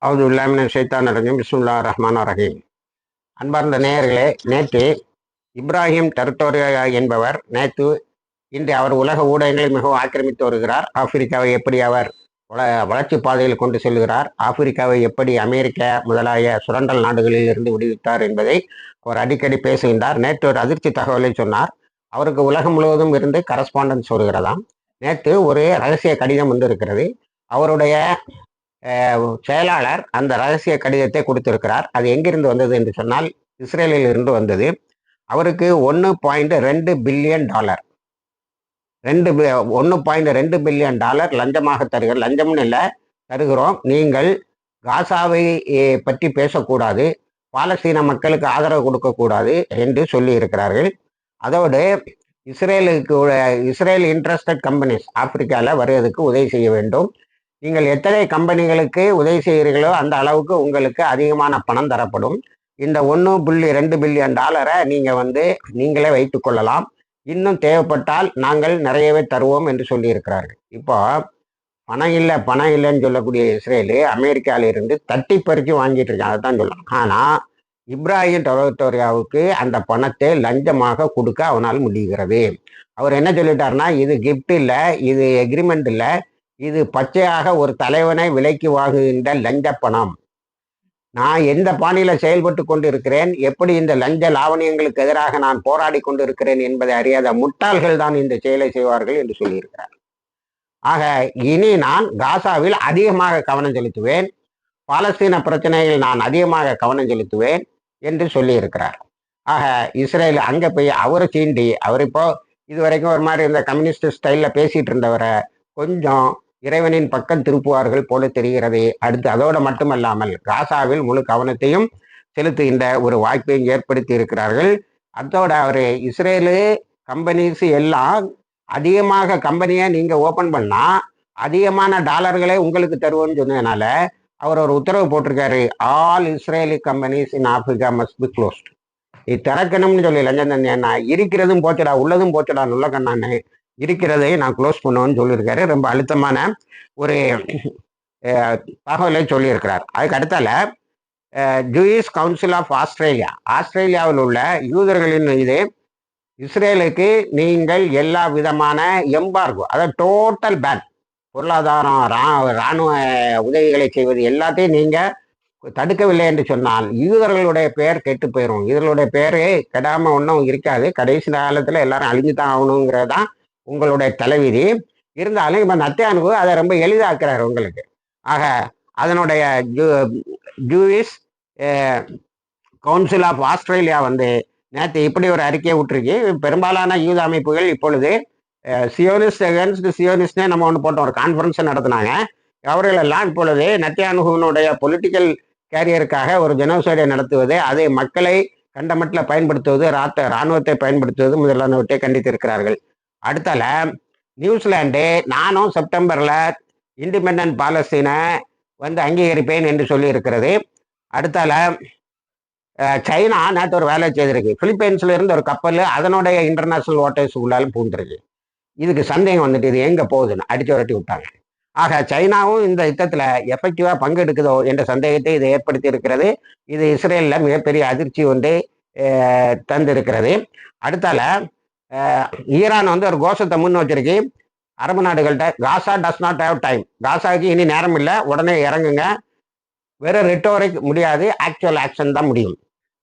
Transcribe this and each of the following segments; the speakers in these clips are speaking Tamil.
அவது உல்லாமின் சைத்தான் ரஜீம். பிஸ்முல்லா ரஹ்மான் ரஹீம். அன்பார்ந்த நேயர்களே நேற்று இப்ராஹிம் டெரிட்டோரியா என்பவர் நேற்று இன்று அவர் உலக ஊடகங்களை மிகவும் ஆக்கிரமித்து வருகிறார். ஆப்பிரிக்காவை எப்படி அவர் வள வளர்ச்சி பாதையில் கொண்டு செல்கிறார்? ஆப்பிரிக்காவை எப்படி அமெரிக்க முதலாய சுரண்டல் நாடுகளில் இருந்து விடுவித்தார் என்பதை அவர் அடிக்கடி பேசுகின்றார். நேற்று ஒரு அதிர்ச்சி தகவலை சொன்னார். அவருக்கு உலகம் முழுவதும் இருந்து கரஸ்பாண்டன்ஸ் வருகிறதாம். நேற்று ஒரு ரகசிய கடிதம் வந்திருக்கிறது. அவருடைய செயலாளர் அந்த ரகசிய கடிதத்தை கொடுத்திருக்கிறார். அது எங்கிருந்து வந்தது என்று சொன்னால் இஸ்ரேலில் இருந்து வந்தது. அவருக்கு ஒன்று பாயிண்ட் ரெண்டு பில்லியன் டாலர். ரெண்டு ஒன்று பாயிண்ட் ரெண்டு பில்லியன் டாலர் லஞ்சமாக தருகிறோம் லஞ்சம்னு இல்லை தருகிறோம். நீங்கள் காசாவை பற்றி பேசக்கூடாது. பாலஸ்தீன மக்களுக்கு ஆதரவு கொடுக்கக்கூடாது என்று சொல்லி இருக்கிறார்கள் அதோடு இஸ்ரேலுக்கு இஸ்ரேல் இன்ட்ரெஸ்டட் கம்பெனிஸ் ஆப்பிரிக்காவில் வருவதற்கு உதவி செய்ய வேண்டும். நீங்கள் எத்தனை கம்பெனிகளுக்கு உதவி செய்கிறீர்களோ அந்த அளவுக்கு உங்களுக்கு அதிகமான பணம் தரப்படும். இந்த ஒன்று புள்ளி ரெண்டு பில்லியன் டாலரை நீங்கள் வந்து நீங்களே வைத்து கொள்ளலாம். இன்னும் தேவைப்பட்டால் நாங்கள் நிறையவே தருவோம் என்று சொல்லியிருக்கிறார்கள். இப்போ பணம் இல்லை பணம் இல்லைன்னு சொல்லக்கூடிய இஸ்ரேலு அமெரிக்காவிலிருந்து தட்டி பறித்து வாங்கிட்டு இருக்காங்க. தான் சொல்லலாம். ஆனால் இப்ராஹிம் டொரட்டோரியாவுக்கு அந்த பணத்தை லஞ்சமாக கொடுக்க அவனால் முடிகிறது. அவர் என்ன சொல்லிட்டாருன்னா இது கிஃப்ட் இல்லை இது எக்ரிமெண்ட் இல்லை இது பச்சையாக ஒரு தலைவனை விலைக்கு வாங்குகின்ற லஞ்ச பணம் நான் எந்த பாணியில செயல்பட்டு கொண்டு இருக்கிறேன் எப்படி இந்த லஞ்ச லாவணியங்களுக்கு எதிராக நான் போராடி கொண்டு இருக்கிறேன் என்பதை அறியாத முட்டாள்கள் தான் இந்த செயலை செய்வார்கள் என்று சொல்லியிருக்கிறார். ஆக இனி நான் காசாவில் அதிகமாக கவனம் செலுத்துவேன். பாலஸ்தீன பிரச்சனையில் நான் அதிகமாக கவனம் செலுத்துவேன் என்று சொல்லியிருக்கிறார். ஆக இஸ்ரேல் அங்கே போய் அவரை சீண்டி அவர் இப்போ இதுவரைக்கும் ஒரு மாதிரி இந்த கம்யூனிஸ்ட் ஸ்டைலில் பேசிகிட்டு இருந்தவரை கொஞ்சம் இறைவனின் பக்கம் திருப்புவார்கள் போல தெரிகிறது. அடுத்து அதோடு மட்டுமல்லாமல் காசாவில் முழு கவனத்தையும் செலுத்துகின்ற ஒரு வாய்ப்பையும் ஏற்படுத்தி இருக்கிறார்கள். அதோட அவர் இஸ்ரேலு கம்பெனிஸ் எல்லாம் அதிகமாக கம்பெனியை நீங்கள் ஓப்பன் பண்ணால் அதிகமான டாலர்களே உங்களுக்கு தருவோம்னு சொன்னதுனால அவர் ஒரு உத்தரவு போட்டிருக்காரு. All Israeli companies in Africa must be closed இது திறக்கணும்னு சொல்லி லஞ்சம் தந்தேன்னா இருக்கிறதும் போச்சடா உள்ளதும் போச்சடா நல்ல கண்ணான்னு இருக்கிறதை நான் க்ளோஸ் பண்ணுவேன்னு சொல்லியிருக்காரு. ரொம்ப அழுத்தமான ஒரு தகவலை சொல்லியிருக்கிறார். அதுக்கு அடுத்தால ஜூயிஸ் கவுன்சில் ஆஃப் ஆஸ்திரேலியா ஆஸ்திரேலியாவில் உள்ள யூதர்களின் இது இஸ்ரேலுக்கு நீங்கள் எல்லா விதமான எம்பார்கோ அதாவது டோட்டல் பேன் பொருளாதாரம் ரா- ராணுவ உதவிகளை செய்வது எல்லாத்தையும் நீங்கள் தடுக்கவில்லை என்று சொன்னால் யூதர்களுடைய பெயர் கெட்டு போயிடும் இவர்களுடைய பெயரே கெடாமல் ஒன்றும் இருக்காது. கடைசி காலத்தில் எல்லாரும் அழிஞ்சு தான் ஆகணுங்கிறது தான் உங்களுடைய தலைவிதி. இருந்தாலும் இப்போ நத்தியானுக்கு அதை ரொம்ப எளிதாக்குறாரு உங்களுக்கு. ஆக அதனுடைய Jew Jewish council of Australia வந்து நேற்று இப்படி ஒரு அறிக்கையை விட்டுருக்கு. பெரும்பாலான யூத அமைப்புகள் இப்பொழுது சியோனிஸ்ட் அகேன்ஸ்ட் சியோனிஸ்ட்னே நம்ம ஒன்று போட்டோம். ஒரு கான்ஃபரன்ஸை நடத்தினாங்க. அவர்கள் எல்லாம் இப்பொழுது நத்தியானுகுனுடைய பொலிட்டிக்கல் கேரியருக்காக ஒரு ஜெனோசைடை நடத்துவது அதை மக்களை கண்டமட்டில் பயன்படுத்துவது ராத்த இராணுவத்தை பயன்படுத்துவது முதலானவற்றை கண்டித்திருக்கிறார்கள். அடுத்தால நியூசிலாண்டு நானும் செப்டம்பரில் இண்டிபெண்டன்ட் பாலஸ்தீனை வந்து அங்கீகரிப்பேன் என்று சொல்லி இருக்கிறது அடுத்தால சைனா நேற்று ஒரு வேலை செய்திருக்கு. பிலிப்பைன்ஸ்ல இருந்து ஒரு கப்பல் அதனுடைய இன்டர்நேஷனல் வாட்டர்ஸ் உள்ளாலும் பூந்துருக்கு. இதுக்கு சந்தேகம் வந்துட்டு இது எங்கே போகுதுன்னு அடிச்சு விரட்டி விட்டாங்க. ஆக சைனாவும் இந்த யுத்தத்தில் எஃபெக்டிவாக பங்கெடுக்குதோ என்ற சந்தேகத்தை இது ஏற்படுத்தி இருக்கிறது இது இஸ்ரேலில் மிகப்பெரிய அதிர்ச்சி வந்து தந்திருக்கிறது. அடுத்தால ஈரான் வந்து ஒரு கோஷத்தை முன் வச்சிருக்கு. அரபு நாடுகள்கிட்ட Gaza does not have time காசாவுக்கு இனி நேரம் இல்லை. உடனே இறங்குங்க. வெறும் ரிட்டோரிக் முடியாது. ஆக்சுவல் ஆக்ஷன் தான் முடியும்.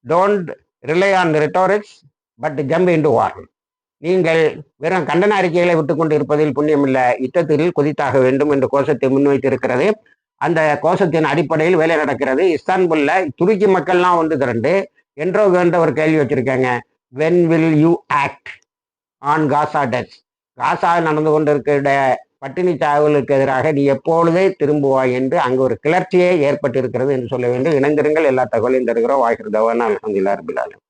Don't rely on rhetorics but jump into war நீங்கள் வெறும் கண்டன அறிக்கைகளை விட்டுக்கொண்டு இருப்பதில் புண்ணியமில்லை யுத்தத்தில் குதித்தாக வேண்டும் என்ற கோஷத்தை முன்வைத்திருக்கிறது அந்த கோஷத்தின் அடிப்படையில் வேலை நடக்கிறது. இஸ்தான்புல்ல துருக்கி மக்கள்லாம் வந்து திரண்டு என்றோ என்ற ஒரு கேள்வி வச்சிருக்காங்க. When will you act on Gaza touch. காசாவில் நடந்து கொண்டிருக்கிற பட்டினி சாவலுக்கு எதிராக நீ எப்பொழுதே திரும்புவாய் என்று அங்கு ஒரு கிளர்ச்சியே ஏற்பட்டிருக்கிறது என்று சொல்ல வேண்டும். இணைந்திருங்கள் எல்லா தகவலையும் தருகிறோம். வாய்க்கிறதவான அலமதுல்லா ரபிலாலும்